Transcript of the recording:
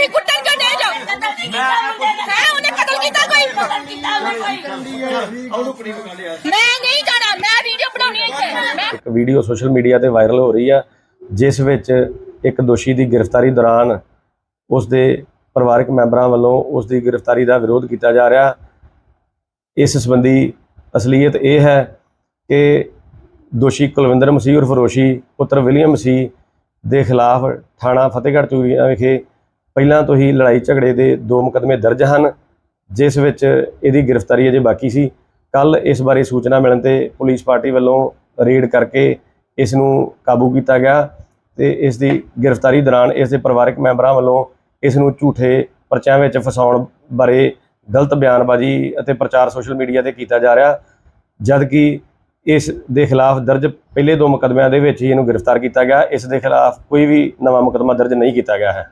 ਤੁਸੀਂ ਕੁੱਟਣ ਕਿਉਂ ਦੇ ਜਾਓ ਕਤਲ ਨਹੀਂ ਕੀਤਾ ਹੈ ਉਹਨੇ ਕਤਲ ਕੀਤਾ ਕੋਈ? ਕਤਲ ਕੀਤਾ ਕੋਈ। ਮੈਂ ਨਹੀਂ ਜਾਣਾ ਮੈਂ ਵੀਡੀਓ ਬਣਾਉਣੀ ਹੈ ਇੱਥੇ। ਮੈਂ ਇੱਕ ਵੀਡੀਓ ਸੋਸ਼ਲ ਮੀਡੀਆ ਤੇ ਵਾਇਰਲ ਹੋ ਰਹੀ ਆ ਜਿਸ ਵਿੱਚ ਇੱਕ ਦੋਸ਼ੀ ਦੀ ਗ੍ਰਿਫਤਾਰੀ ਦੌਰਾਨ ਉਸ ਦੇ ਪਰਿਵਾਰਕ ਮੈਂਬਰਾਂ ਵੱਲੋਂ ਉਸ ਦੀ ਗ੍ਰਿਫਤਾਰੀ ਦਾ ਵਿਰੋਧ ਕੀਤਾ ਜਾ ਰਿਹਾ। ਇਸ ਸੰਬੰਧੀ ਅਸਲੀਅਤ ਇਹ ਹੈ ਕਿ ਦੋਸ਼ੀ ਕੁਲਵਿੰਦਰ ਮਸੀਹ ਉਰਫ ਰੋਸ਼ੀ ਪੁੱਤਰ ਵਿਲੀਅਮ ਮਸੀਹ ਦੇ ਖਿਲਾਫ ਥਾਣਾ ਫਤਿਹਗੜ੍ਹ ਚੂੜੀਆਂ ਵਿਖੇ ਪਹਿਲਾਂ ਤੋਂ ਹੀ ਲੜਾਈ ਝਗੜੇ ਦੇ ਦੋ ਮੁਕੱਦਮੇ ਦਰਜ ਹਨ, ਜਿਸ ਵਿੱਚ ਇਹਦੀ ਗ੍ਰਿਫਤਾਰੀ ਅਜੇ ਬਾਕੀ ਸੀ। ਕੱਲ ਇਸ ਬਾਰੇ ਸੂਚਨਾ ਮਿਲਣ ਤੇ ਪੁਲਿਸ ਪਾਰਟੀ ਵੱਲੋਂ ਰੇਡ ਕਰਕੇ ਇਸ ਨੂੰ ਕਾਬੂ ਕੀਤਾ ਗਿਆ ਤੇ ਇਸ ਦੀ ਗ੍ਰਿਫਤਾਰੀ ਦੌਰਾਨ ਇਸ ਦੇ ਪਰਿਵਾਰਕ ਮੈਂਬਰਾਂ ਵੱਲੋਂ ਇਸ ਨੂੰ ਝੂਠੇ ਪਰਚਿਆਂ ਵਿੱਚ ਫਸਾਉਣ ਬਾਰੇ ਗਲਤ ਬਿਆਨਬਾਜ਼ੀ ਅਤੇ ਪ੍ਰਚਾਰ ਸੋਸ਼ਲ ਮੀਡੀਆ ਤੇ ਕੀਤਾ ਜਾ ਰਿਹਾ ਜਦ ਕਿ ਇਸ ਦੇ ਖਿਲਾਫ ਦਰਜ ਪਹਿਲੇ ਦੋ ਮੁਕੱਦਮਿਆਂ ਦੇ ਵਿੱਚ ਹੀ ਇਹਨੂੰ ਗ੍ਰਿਫਤਾਰ ਕੀਤਾ ਗਿਆ। ਇਸ ਦੇ ਖਿਲਾਫ ਕੋਈ ਵੀ ਨਵਾਂ ਮੁਕੱਦਮਾ ਦਰਜ ਨਹੀਂ ਕੀਤਾ ਗਿਆ ਹੈ।